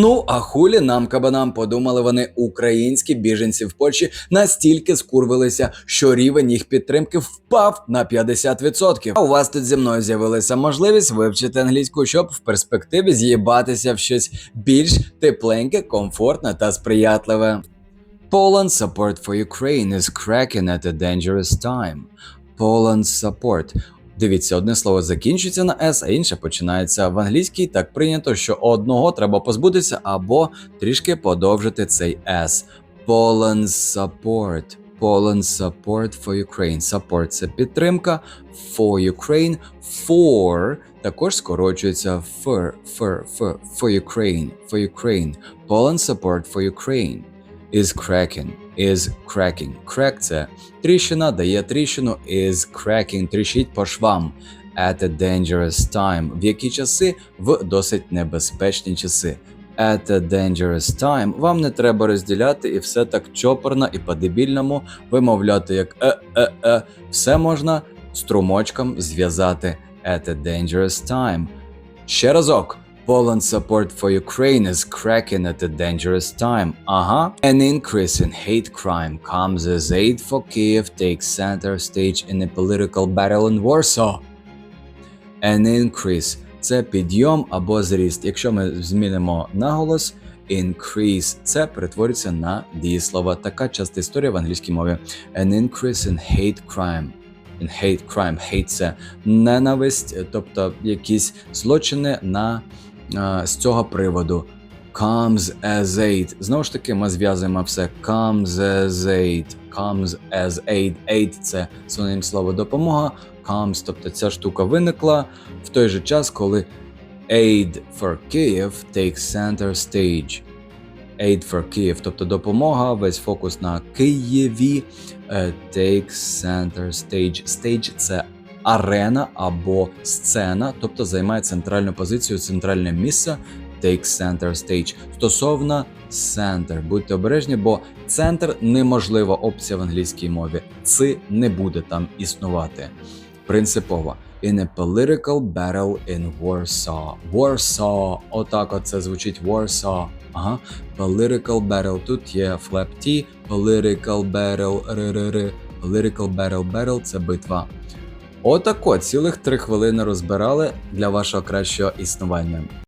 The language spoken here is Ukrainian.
Ну а хулі нам кабанам подумали вони українські біженці в Польщі настільки скурвилися, що рівень їх підтримки впав на 50%. А у вас тут зі мною з'явилася можливість вивчити англійську, щоб в перспективі з'їбатися в щось більш тепленьке, комфортне та сприятливе. Poland's support for Ukraine is cracking at a dangerous time. Poland's support. Дивіться, одне слово закінчується на S, а інше починається в англійській. Так прийнято, що одного треба позбутися або трішки подовжити цей S. Poland's support. Poland's support for Ukraine. Support – це підтримка. For Ukraine. For також скорочується for, for, for, for Ukraine. For Ukraine. Poland's support for Ukraine is cracking. Is cracking. Crack – це тріщина, дає тріщину. Is cracking. Тріщить по швам. At a dangerous time. В які часи? В досить небезпечні часи. At a dangerous time. Вам не треба розділяти і все так чопорно і по-дебільному вимовляти як е-е-е. Все можна струмочком зв'язати. At a dangerous time. Ще разок. Poland's support for Ukraine is cracking at a dangerous time. Ага. An increase in hate crime comes as aid for Kiev takes center stage in a political battle in Warsaw. An increase – це підйом або зріст. Якщо ми змінимо наголос, increase – це перетворюється на дієслово. Така часта історія в англійській мові. An increase in hate crime. In hate crime. Hate – це ненависть, тобто якісь злочини на з цього приводу. Comes as aid. Знову ж таки, ми зв'язуємо все. Comes as aid. Comes as aid. Aid – це синонім слова допомога. Comes, тобто ця штука виникла в той же час, коли Aid for Kyiv takes center stage. Aid for Kyiv, тобто допомога, весь фокус на Києві. е, Takes center stage. Stage – це арена або сцена, тобто займає центральну позицію, центральне місце. Take center stage. Стосовно center. Будьте обережні, бо центр неможлива опція в англійській мові. Ци не буде там існувати. Принципово. In a political battle in Warsaw. Warsaw. Отак от це звучить Warsaw. Ага. Political battle. Тут є flap T. Political battle. Р-р-р. Political battle. Battle – це битва. Отако, цілих три хвилини розбирали для вашого кращого існування.